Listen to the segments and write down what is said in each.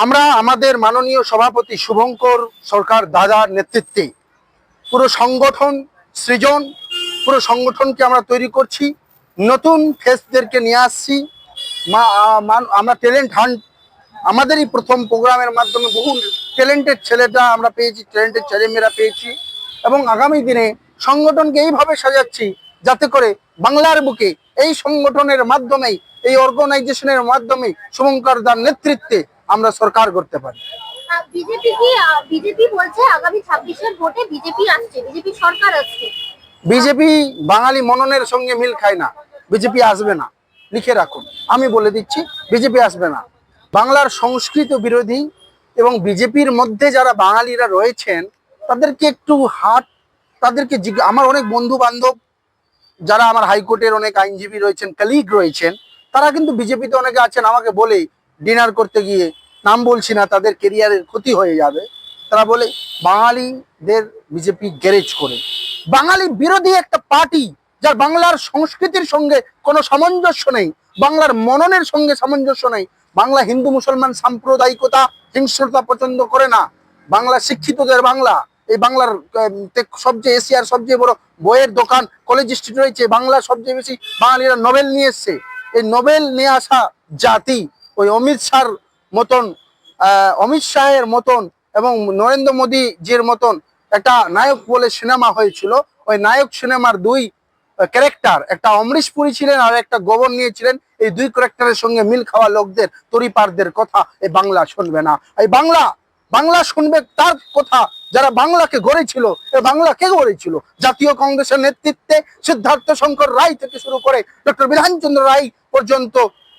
আমরা আমাদের মাননীয় সভাপতি শুভঙ্কর সরকার দাদার নেতৃত্বে পুরো সংগঠন সৃজন, পুরো সংগঠনকে আমরা তৈরি করছি, নতুন ফেসদেরকে নিয়ে আসছি। আমরা ট্যালেন্ট হান্ট আমাদেরই প্রথম প্রোগ্রামের মাধ্যমে বহু ট্যালেন্টেড ছেলেটা আমরা পেয়েছি ট্যালেন্টেড ছেলেমেয়েরা পেয়েছি এবং আগামী দিনে সংগঠনকে এইভাবে সাজাচ্ছি যাতে করে বাংলার বুকে এই সংগঠনের মাধ্যমেই, এই অর্গানাইজেশনের মাধ্যমে শুভঙ্কর দার নেতৃত্বে আমরা সরকার করতে পারি। বিজেপি কি বিজেপি বলছে আগামী ছাব্বিশের ভোটে বিজেপি আসছে বিজেপি সরকার আসছে। বিজেপি বাঙালি মননের সঙ্গে মিল খায় না বিজেপি আসবে না। লিখে রাখুন আমি বলে দিচ্ছি বিজেপি আসবে না। বাংলার সংস্কৃত বিরোধী এবং বিজেপির মধ্যে যারা বাঙালিরা রয়েছেন তাদেরকে একটু হাট তাদেরকে আমার অনেক বন্ধু বান্ধব যারা আমার হাইকোর্টের অনেক আইনজীবী রয়েছেন কালিগ রয়েছেন তারা কিন্তু বিজেপিতে অনেকে আছেন আমাকে বলে ডিনার করতে গিয়ে নাম বলছি না, তাদের কেরিয়ারের ক্ষতি হয়ে যাবে। তারা বলে, বাঙালিদের বিজেপি গ্যারেজ করে। বাঙালি বিরোধী একটা পার্টি যার বাংলার সংস্কৃতির সঙ্গে কোনো সামঞ্জস্য নেই, বাংলার মননের সঙ্গে সামঞ্জস্য নেই। বাংলা হিন্দু, মুসলমান সাম্প্রদায়িকতা, হিংস্রতা পছন্দ করে না। বাংলা শিক্ষিতদের বাংলা, এই বাংলার সবচেয়ে এশিয়ার সবচেয়ে বড় বইয়ের দোকান কলেজ স্ট্রিট রয়েছে, বাংলা সবচেয়ে বেশি বাঙালিরা নোবেল নিয়ে এসছে। এই নোবেল নিয়ে আসা জাতি, ওই অমিত শাহর মতন অমিত শাহের মতন এবং নরেন্দ্র মোদী জির মতন একটা নায়ক বলে সিনেমা হয়েছিল। ওই নায়ক সিনেমার দুই ক্যারেক্টার একটা অমরিশ পুরী ছিলেন আর একটা গোবর নিয়েছিলেন এই দুই ক্যারেক্টারের সঙ্গে মিল খাওয়া লোকদের, তরিপারদের কথা এই বাংলা শুনবে না। এই বাংলা বাংলা শুনবে তার কথা যারা বাংলাকে গড়েছিল, এ বাংলা কে গড়েছিল? জাতীয় কংগ্রেসের নেতৃত্বে সিদ্ধার্থ শঙ্কর রায় থেকে শুরু করে ডক্টর বিধানচন্দ্র রায় পর্যন্ত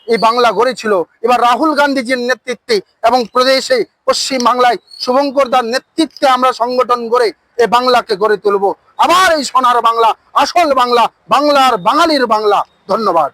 এই বাংলা গড়েছিল। এবার রাহুল গান্ধীজির নেতৃত্বে এবং প্রদেশে পশ্চিম বাংলায় শুভঙ্কর দার নেতৃত্বে আমরা সংগঠন গড়ে এই বাংলাকে গড়ে তুলব। আবার এই সোনার বাংলা, আসল বাংলা, বাংলার বাঙালির বাংলা। ধন্যবাদ।